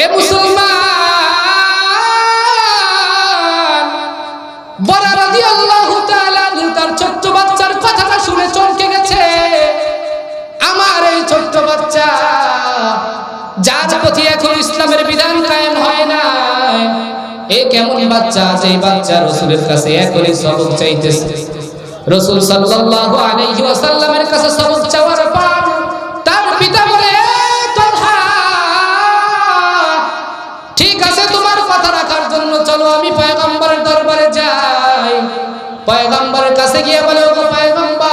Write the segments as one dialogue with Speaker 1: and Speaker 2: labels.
Speaker 1: এ মুসলমান রাদিয়াল্লাহু তাআলা আনহু তার ছোট্ট বাচ্চার কথাটা শুনে চমকে গেছে। আমার এই ছোট্ট বাচ্চা যার প্রতি এখন ইসলামের বিধান কায়েম হয় না এ কেমন বাচ্চা যেই বাচ্চা রসুলের কাছে এখনই সবক চাইতেছে। রসুল সাল্লাল্লাহু আলাইহি ওয়াসাল্লামের কাছে সবক চাওয়ার পর পয়গম্বরের কাছে গিয়ে বলে ওগো পয়গম্বর,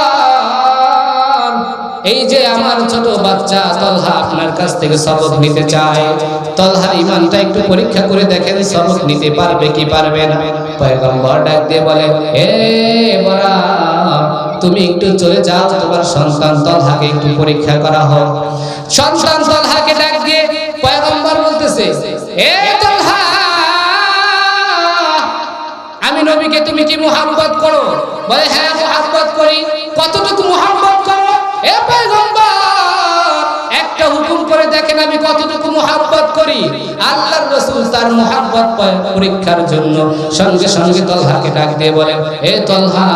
Speaker 1: এই যে আমার ছোট বাচ্চা তলহা আপনার কাছ থেকে সবক নিতে চায়, তলহার ইমানটা একটু পরীক্ষা করে দেখেন, সবক নিতে পারবে কি পারবে না? পয়গম্বর ডাক দিয়ে বলে, এ বড়া, তুমি একটু চলে যাও, তোমার সন্তান তলহাকে একটু পরীক্ষা করা হোক। সন্তান তলহাকে ডাক দিয়ে পয়গম্বর বলতেছে, এ নবীকে তুমি কি মোহাম্মত করো? বলে হ্যাঁ মোহাম্মত করি। কতটুকু মোহাম্মত করো? এ পয়গম্বর, একটা হুকুম করে দেখেন আমি করি। আল্লাহর রাসূল তার মোহাম্মত পরীক্ষার জন্য সঙ্গে সঙ্গে তলহাকে ডাক দিয়ে বলেন এ তলহা,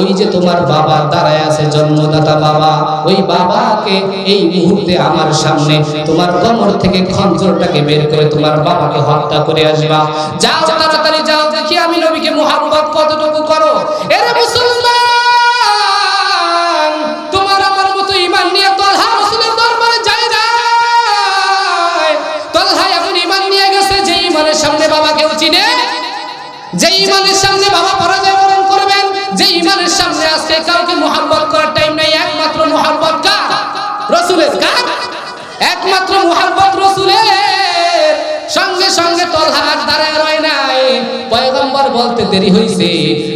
Speaker 1: ওই যে তোমার বাবা দাঁড়ায় আছে, জন্মদাতা বাবা, ওই বাবাকে এই মুহূর্তে আমার সামনে তোমার কমর থেকে খঞ্জরটাকে বের করে তোমার বাবাকে হত্যা করে আসবা। যাও তাড়াতাড়ি যাও, দেখি আমি নবীকে মোহাম্মত কতটুকু মোহাম্মত রসুলের সঙ্গে সঙ্গে তলহা আর দাঁড়ায় রয় নাই। পয়গম্বর বলতে দেরি হইছে।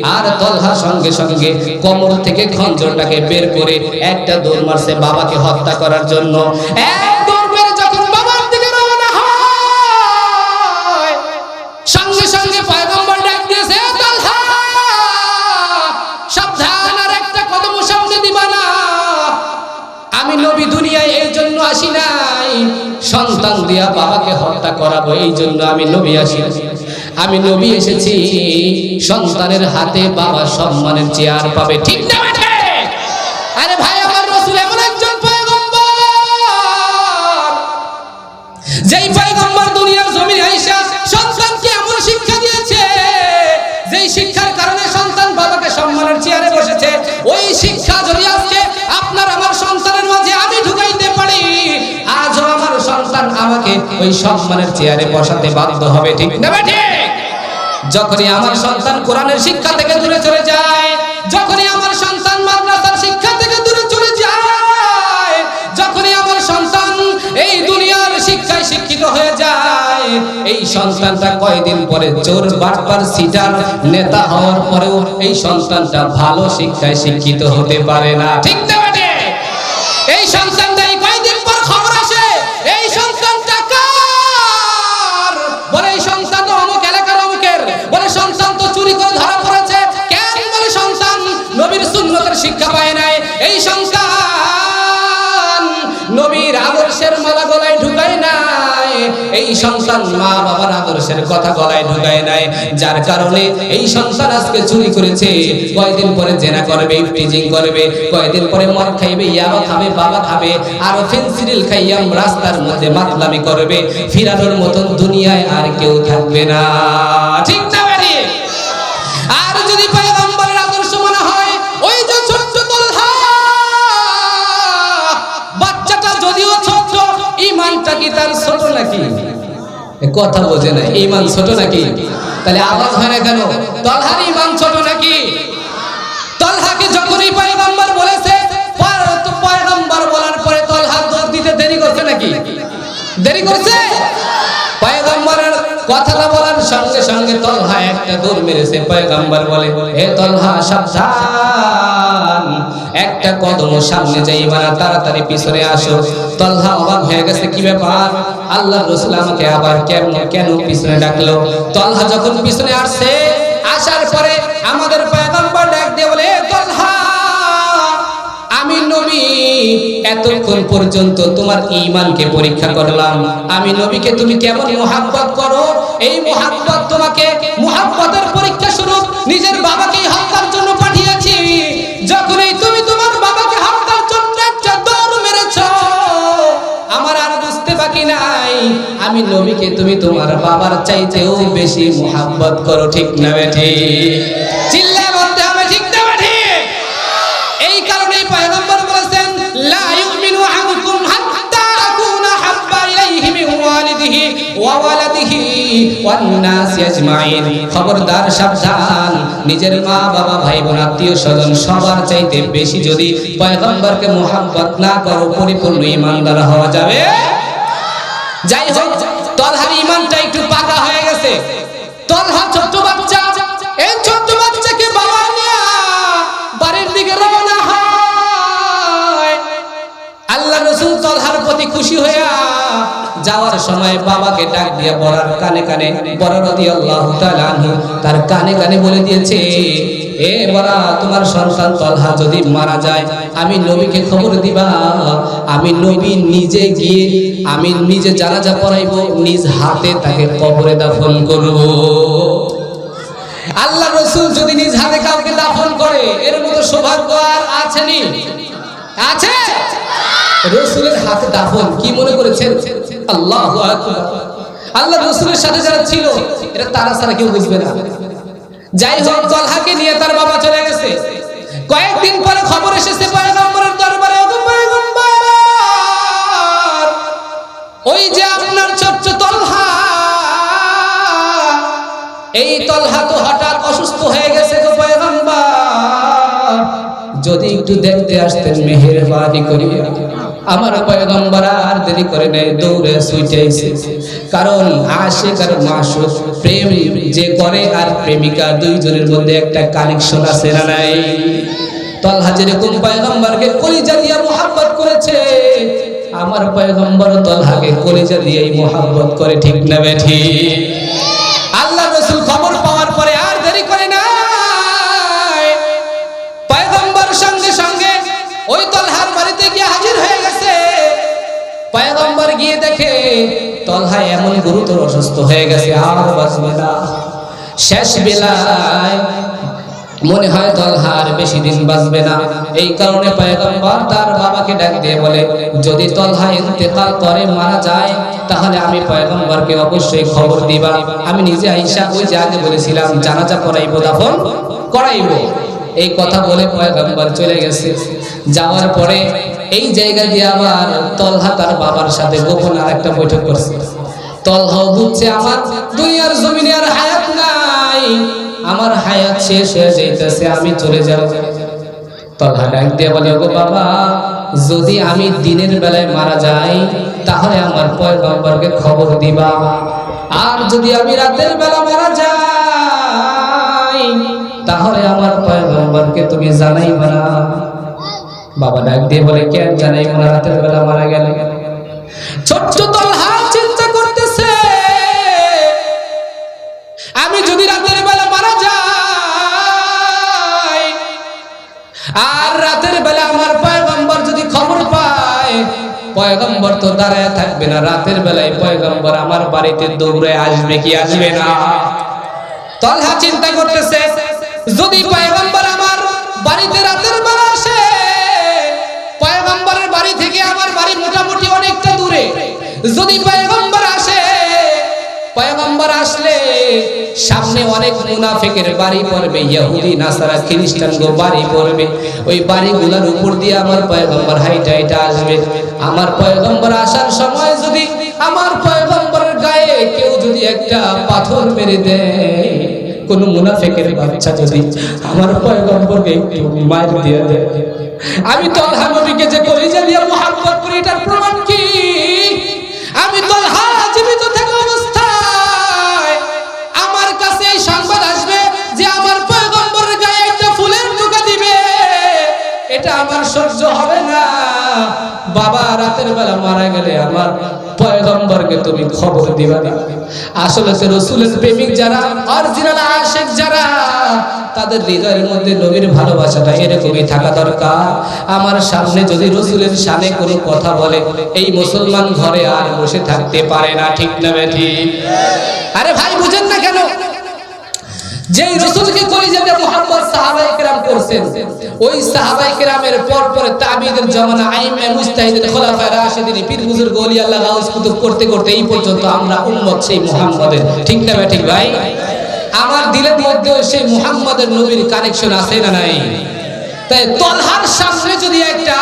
Speaker 1: আর তলহা সঙ্গে সঙ্গে থেকে খঞ্জরটাকে বের করে একটা মারছে বাবাকে হত্যা করার জন্য। এক দৌড় মেরে যখন বাবার দিকে রওনা হয় সঙ্গে সঙ্গে পয়গম্বর ডাক দিয়েছে "এ তালহা, সাবধান আর একটা কদম সামনে দিবা না। সন্তান দিয়া বাবাকে হত্যা করাবো, এই জন্য আমি নবী আসি আমি নবী এসেছি, সন্তানের হাতে বাবা সম্মানের চেয়ার পাবে, ঠিক না আরে ভাই দুনিয়ার সন্তানকে এমন শিক্ষা দিয়েছে, যেই শিক্ষার কারণে সন্তান বাবাকে সম্মানের চেয়ারে বসেছে, ওই শিক্ষা যদি আজকে ওই সম্মানের চেয়ারে বসাতে বাধ্য হবে, ঠিক না বেঠিক যখনই আমার সন্তান কোরআনের শিক্ষা থেকে দূরে চলে যায়, যখনই আমার সন্তান মাদ্রাসার শিক্ষা থেকে দূরে চলে যায়, যখনই আমার সন্তান এই দুনিয়ার শিক্ষায় শিক্ষিত হয়ে যায়, এই সন্তানটা কয়দিন পরে চোর, বাটপার, সিটার নেতা হওয়ার পরেও এই সন্তানটা ভালো শিক্ষায় শিক্ষিত হতে পারে না, ঠিক না এই সন্তান নবীর আদর্শের মালা গলায় ঢুকায় নাই। এই সন্তান মা বাবার আদর্শের কথা গলায় ঢুকায় নাই। যার কারণে এই সন্তান আজকে চুরি করেছে। কয়দিন পরে জেনা করবে, ইফটিজিং করবে, কয়দিন পরে মদ খাইবে, ইয়াবা খাবে, বাবা খাবে, আর ফেন্সিডিল খাইয়াম রাস্তার মধ্যে মাতলামি করবে। ফিরানোর মতন দুনিয়ায় আর কেউ থাকবে না। ঠিক না ইমানটা কি তার ছোট নাকি? কথা বোঝে না, ইমান ছোট নাকি? তাহলে আওয়াজ হয় না কেন? তলহার ইমান ছোট নাকি? তলহাকে যখনই পয়গম্বর বলেছে পর- তো পয়গম্বর বলার পরে তলহা দোষ দিতে দেরি করছে নাকি? দেরি করছে? কথাটা বলার সঙ্গে সঙ্গে তলহা একটা দৌড় মেরেছে, পয়গাম্বার বলে, হে তলহা, সাবধান, একটা কদম সামনে যাইবা না তাড়াতাড়ি পিছনে আসো। তলহা অবাক হয়ে গেছে, কি ব্যাপার? আল্লাহ রসুল আমাকে আবার কেন কেন পিছনে ডাকলো? তলহা যখন পিছনে আসছে, আসার পরে আমাদের এতক্ষণ পর্যন্ত তোমার ঈমানকে পরীক্ষা করলাম। আমি নবীকে তুমি কেমন মোহাব্বত করো? এই মোহাব্বত তোমাকে মোহাব্বতের পরীক্ষা স্বরূপ নিজের বাবাকে হত্যার জন্য পাঠিয়েছি। যখনই তুমি তোমার বাবাকে হত্যার জন্য একটা দৌড় মেরেছো, আমার আর বুঝতে বাকি নাই। আমি নবীকে তুমি তোমার বাবার চাইতেও বেশি মোহাব্বত করো, ঠিক না বেঠি খবরদার, সাবধান। নিজের মা, বাবা ভাই বোন আত্মীয় স্বজন সবার চাইতে বেশি যদি পয়গম্বরকে মোহাব্বত না করো, পরিপূর্ণ ইমানদার হওয়া যাবে। যাই হোক, তলহার ইমানটা একটু পাকা হয়ে গেছে। ছোট্ট বাচ্চা ছোট্ট দিকে হয়। আল্লাহ রসুল তলহার প্রতি খুশি হইয়া যাওয়ার সময় বাবাকে ডাক দিয়ে বড়ার কানে কানে বড় রদি আল্লাহ তার কানে কানে বলে দিয়েছে, এ বড়া তোমার সন্তান তলহা যদি মারা যায়, আমি নবীকে খবর দিবা। আমি নবী নিজে গিয়ে, আমি নিজে জানাজা পড়াইব, নিজ হাতে তাকে কবরে দাফন করব। আল্লাহ রসুল যদি নিজ হাতে কাউকে দাফন করে, এর মতো সৌভাগ্য আর আছেনি। আছে? রসুলের হাতে দাফন কি মনে করেছেন? আল্লাহ আল্লাহ রসুলের সাথে যারা ছিল এটা তারা ছাড়া কেউ বুঝবে না। যাই হোক তলহাকে নিয়ে তার বাবা চলে গেছে। কয়েকদিন পরে খবর এসেছে পয়গম্বরের দরবারে ওই যে আপনার ছোট্ট তলহা, এই তলহা তো হঠাৎ অসুস্থ হয়ে গেছে গো পয়গম্বর। যদি একটু দেখতে আসতেন মেহেরবানি করিয়া। আমার পয়গম্বর আর দেরি করে নেই দৌড়ে সুইটে এসেছে। কারণ আশিক আর মাসুক প্রেম, যে করে আর প্রেমিকা, দুইজনের মধ্যে একটা কানেকশন আছে না নাই? তলহা যেরকম পয়গম্বরকে কলিজা দিয়া মোহাব্বত করেছে, আমার পয়গম্বর তলহাকে কলিজা দিয়েই মোহাব্বত করে, ঠিক না বেঠি? আল্লাহ রসুল খবর পাওয়ার পরে আর দেরি করে নাই। পয়গম্বর সঙ্গে সঙ্গে ওই তলহার বাড়িতে গিয়ে হাজির হয়ে পয়গম্বর গিয়ে দেখে তলহা এমন গুরুতর অসুস্থ হয়ে গেছে, আর বাঁচবে না। শেষ বেলায় মনে হয় তলহার বেশি দিন বাঁচবে না। এই কারণে পয়গম্বর তার বাবাকে ডাক দিয়ে বলে, যদি তলহা ইন্তেকাল করে মারা যায়, তাহলে আমি পয়গম্বরকে অবশ্যই খবর দিবা। আমি নিজে আইসা ওই যে আগে বলেছিলাম, জানাজা করাইবো, দাফন করাইবো। এই কথা বলে পয়গম্বর চলে গেছে। যাওয়ার পরে এই জায়গা দিয়ে আবার তলহা তার বাবার সাথে গোপন আর একটা বৈঠক করছে। তলহাও বুঝছে আমার দুনিয়ার জমিনে আর হায়াত নাই। আমার হায়াত শেষ হয়ে যাইতেছে, আমি চলে যাব। তলহা ডাক দিয়ে বলে গো বাবা, যদি আমি দিনের বেলায় মারা যাই, তাহলে আমার পয়গম্বরকে খবর দিবা। আর যদি আমি রাতের বেলা মারা যাই, তাহলে আমার পয়গম্বরকে তুমি জানাইবা না। বাবা ডাক দিয়ে বলে, কেন জানাইবা না রাতের বেলা মারা গেলে? রাতের বেলায় পয়গম্বর আমার বাড়িতে আসবে কি আসবে না? চিন্তা করতেছে, যদি পয়গম্বর আমার বাড়িতে রাতের যদি পয়গম্বর আসে, পয়গম্বর আসলে সামনে অনেক মুনাফিকের বাড়ি পড়বে, ইহুদি, নাসারা, খ্রিস্টান গো বাড়ি পড়বে। ওই বাড়িগুলোর উপর দিয়ে আমার পয়গম্বর হাইটা হাইটা আসবে। আমার পয়গম্বর আসার সময় যদি আমার পয়গম্বরের গায়ে কেউ যদি একটা পাথর মেরে দেয়, কোন মুনাফিকের বাচ্চা যদি আমার পয়গম্বরকে একটু মার দিয়ে দেয়। আমি তলহা নবীকে যে কলিজা দিয়ে মোহাম্মত করি এটার প্রমাণ কি? আমি তলহা জীবিত থেকে অবস্থায়। আমার কাছে এই সংবাদ আসবে যে আমার পয়গম্বরের গায়ে একটা ফুলের টুকা দিবে। এটা আমার সহ্য হবে না। বাবা মারা গেলে আমার পয়গম্বরকে তুমি খবর দিবা না। আসলে সে রসুলের প্রেমিক যারা, অরিজিনাল আশেক যারা, তাদের হৃদয়ের মধ্যে নবীর ভালোবাসাটা এরকমই থাকা দরকার। আমার সামনে যদি রসুলের সামনে কোনো কথা বলে, এই মুসলমান ঘরে আর বসে থাকতে পারে না, ঠিক না ঠিক? আরে ভাই, বুঝেন না কেন? যেই রসুলকে কলিজাতে মুহাম্মদ সাহাবায়ে কেরাম ওই সাহাবায়ে কেরামের পর পর তাবিদের জামানা আইমে খোলাফায়ে পীর বুজুর্গ ওলি আল্লাহ গাউস কুতুব করতে করতে এই পর্যন্ত আমরা উম্মত সেই মুহাম্মাদের। ঠিক না ঠিক ভাই? আমার দিলের মধ্যে সেই মুহাম্মাদের নবীর কানেকশন আছে না নাই? তাই তলহার সামনে যদি একটা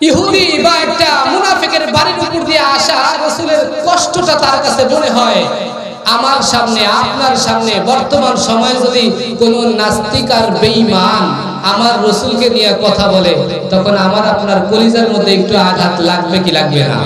Speaker 1: ইহুদি বা একটা মুনাফিকের বাড়ির উপর দিয়ে আসা রসুলের কষ্টটা তার কাছে মনে হয় আমার সামনে, আপনার সামনে, বর্তমান সময়ে যদি কোন নাস্তিক আর বেঈমান আমার রসুলকে নিয়ে কথা বলে, তখন আমার আপনার কলিজার মধ্যে একটু আঘাত লাগবে কি লাগবে না?